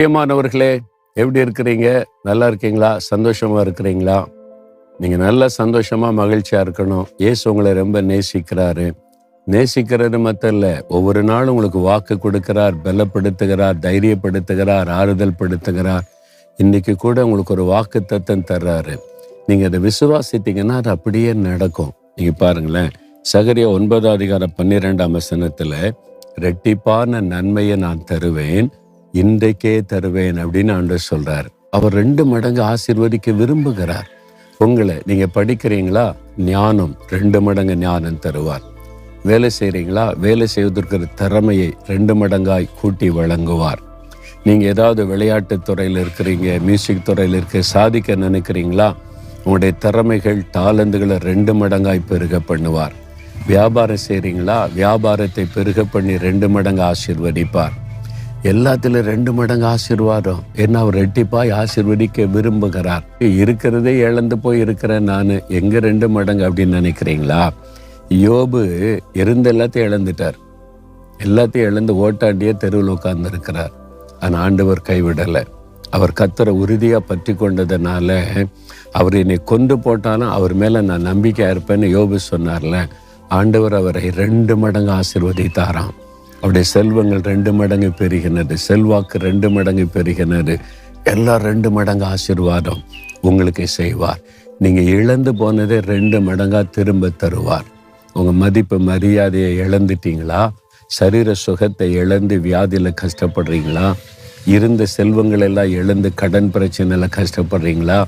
பிரியமானவர்களே எப்படி இருக்கிறீங்க? நல்லா இருக்கீங்களா? சந்தோஷமா இருக்கிறீங்களா? நீங்க நல்லா சந்தோஷமா மகிழ்ச்சியா இருக்கணும். ஏசு உங்களை ரொம்ப நேசிக்கிறாரு. நேசிக்கிறது மட்டும் ஒவ்வொரு நாளும் உங்களுக்கு வாக்கு கொடுக்கிறார் பலப்படுத்துகிறார் தைரியப்படுத்துகிறார் ஆறுதல் படுத்துகிறார். இன்னைக்கு கூட உங்களுக்கு ஒரு வாக்கு தத்தம் தர்றாரு. நீங்க அதை விசுவாசித்தீங்கன்னா அது அப்படியே நடக்கும். நீங்க பாருங்களேன் சகரிய ஒன்பதாம் அதிகாரம் பன்னிரெண்டாம் வசனத்துல ரெட்டிப்பான நன்மையை நான் தருவேன் இன்றைக்கே தருவேன் அப்படின்னு ஆண்டவர் சொல்றார். அவர் ரெண்டு மடங்கு ஆசீர்வதிக்க விரும்புகிறார். உங்களை நீங்க படிக்கிறீங்களா? ஞானம் ரெண்டு மடங்கு ஞானம் தருவார். வேலை செய்கிறீங்களா வேலை செய்வதற்கு திறமையை ரெண்டு மடங்காய் கூட்டி வழங்குவார். நீங்க ஏதாவது விளையாட்டு துறையில் இருக்கிறீங்க மியூசிக் துறையில் இருக்க சாதிக்க நினைக்கிறீங்களா? உங்களுடைய திறமைகள் தாளந்துகளை ரெண்டு மடங்காய் பெருக பண்ணுவார். வியாபாரம் செய்கிறீங்களா வியாபாரத்தை பெருக பண்ணி ரெண்டு மடங்கு ஆசீர்வதிப்பார். எல்லாத்திலும் ரெண்டு மடங்கு ஆசீர்வாதம். என்ன அவர் ரெட்டிப்பாய் ஆசீர்வதிக்க விரும்புகிறார். இருக்கிறதே இழந்து போய் இருக்கிறேன் நான். எங்க ரெண்டு மடங்கு அப்படின்னு நினைக்கிறீங்களா? யோபு இருந்த எல்லாத்தையும் இழந்துட்டார். எல்லாத்தையும் இழந்து ஓட்டாண்டியே தெருவில் உட்கார்ந்து இருக்கிறார் ஆனால் ஆண்டவர் கைவிடலை. அவர் கத்தரை உறுதியாக பற்றி கொண்டதுனால அவர் என்னை கொண்டு போட்டாலும் அவர் மேலே நான் நம்பிக்கையாக இருப்பேன்னு யோபு சொன்னார்ல. ஆண்டவர் அவரை ரெண்டு மடங்கு ஆசீர்வதித்தாராம். அவருடைய செல்வங்கள் ரெண்டு மடங்கு பெருகினது செல்வாக்கு ரெண்டு மடங்கு பெருகினது. எல்லாம் ரெண்டு மடங்கு ஆசீர்வாதம் உங்களுக்கு செய்வார். நீங்கள் இழந்து போனதே ரெண்டு மடங்காக திரும்ப தருவார். உங்கள் மதிப்பு மரியாதையை இழந்துட்டீங்களா? சரீர சுகத்தை இழந்து வியாதியில் கஷ்டப்படுறீங்களா? இருந்த செல்வங்கள் எல்லாம் இழந்து கடன் பிரச்சனையில் கஷ்டப்படுறீங்களா?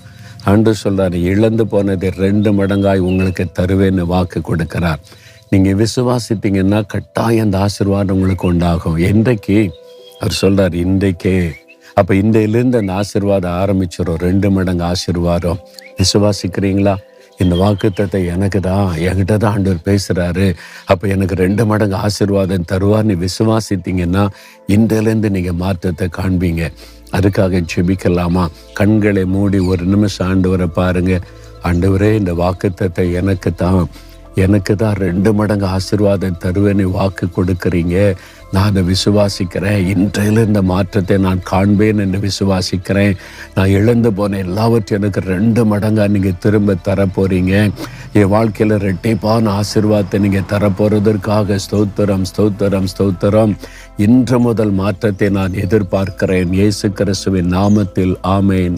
அன்று சொல்கிறார் இழந்து போனதை ரெண்டு மடங்காய் உங்களுக்கு தருவேன்னு வாக்கு கொடுக்கிறார். நீங்கள் விசுவாசித்தீங்கன்னா கட்டாயம் அந்த ஆசிர்வாதம் உங்களுக்கு உண்டாகும். என்றைக்கு அவர் சொல்கிறார் இன்றைக்கே. அப்போ இன்றையிலேருந்து அந்த ஆசீர்வாதம் ஆரம்பிச்சிடும் ரெண்டு மடங்கு ஆசீர்வாதம். விசுவாசிக்கிறீங்களா? இந்த வாக்குத்தத்தை எனக்கு தான் என்கிட்ட தான் ஆண்டவர் பேசுகிறாரு அப்போ எனக்கு ரெண்டு மடங்கு ஆசீர்வாதம் தருவார்னு விசுவாசித்தீங்கன்னா இன்றையிலேருந்து நீங்கள் மாற்றத்தை காண்பீங்க. அதுக்காக ஜெபிக்கலாமா? கண்களை மூடி ஒரு நிமிஷம் ஆண்டவரை பாருங்கள் ஆண்டவரே இந்த வாக்குத்தத்தை எனக்கு தான். எனக்கு தான் ரெண்டு மடங்கு ஆசிர்வாதம் தருவேன்னு வாக்கு கொடுக்குறீங்க. நான் அதை விசுவாசிக்கிறேன். இன்றையில இந்த மாற்றத்தை நான் காண்பேன் என்று விசுவாசிக்கிறேன். நான் இழந்து போன எல்லாவற்றையும் எனக்கு ரெண்டு மடங்காக நீங்கள் திரும்ப தரப்போறீங்க. என் வாழ்க்கையில் ரெட்டிப்பான ஆசிர்வாதத்தை நீங்கள் தரப்போகிறதற்காக ஸ்தோத்திரம் ஸ்தோத்திரம் ஸ்தோத்திரம். இன்று முதல் மாற்றத்தை நான் எதிர்பார்க்கிறேன். இயேசு கிறிஸ்துவின் நாமத்தில் ஆமேன்.